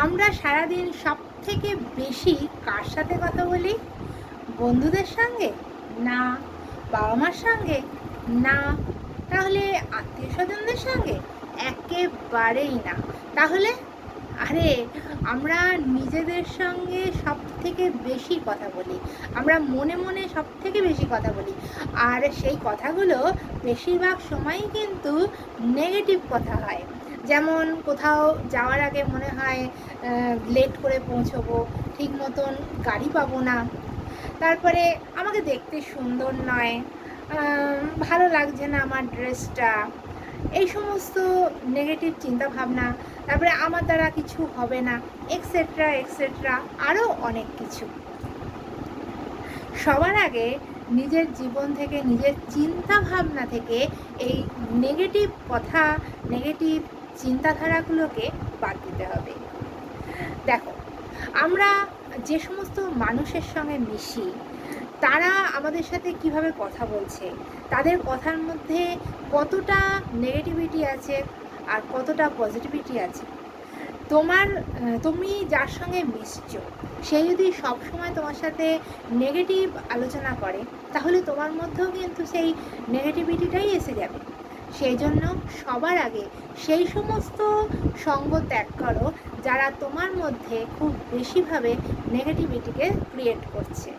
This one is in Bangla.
আমরা সারাদিন সব থেকে বেশি কার সাথে কথা বলি? বন্ধুদের সঙ্গে? না। বাবা মার সঙ্গে? না। তাহলে আত্মীয় স্বজনদের সঙ্গে? একেবারেই না। তাহলে? আরে, আমরা নিজেদের সঙ্গে সব থেকে বেশি কথা বলি। আমরা মনে মনে সব থেকে বেশি কথা বলি। আর সেই কথাগুলো বেশিরভাগ সময়ই কিন্তু নেগেটিভ কথা হয়। যেমন কোথাও যাওয়ার আগে মনে হয় লেট করে পৌঁছবো, ঠিক মতন গাড়ি পাবো না। তারপরে আমাকে দেখতে সুন্দর নয় ভালো লাগছে না আমার ড্রেসটা এই সমস্ত নেগেটিভ চিন্তা ভাবনা তারপরে আমার দ্বারা কিছু হবে না এক্সেট্রা এক্সেট্রা আরও অনেক কিছু। সবার আগে নিজের জীবন থেকে, নিজের চিন্তা ভাবনা থেকে এই নেগেটিভ কথা নেগেটিভ চিন্তাধারাগুলোকে বাদ দিতে হবে। দেখো, আমরা যে সমস্ত মানুষের সঙ্গে মিশি, তারা আমাদের সাথে কীভাবে কথা বলছে, তাদের কথার মধ্যে কতটা নেগেটিভিটি আছে আর কতটা পজিটিভিটি আছে? তোমার, তুমি যার সঙ্গে মিশছো, সে যদি সবসময় তোমার সাথে নেগেটিভ আলোচনা করে, তাহলে তোমার মধ্যেও কিন্তু সেই নেগেটিভিটিটাই এসে যাবে। সেই জন্য সবার আগে সেই সমস্ত সঙ্গ ত্যাগ করো যারা তোমার মধ্যে খুব বেশিভাবে নেগেটিভিটিকে ক্রিয়েট করছে।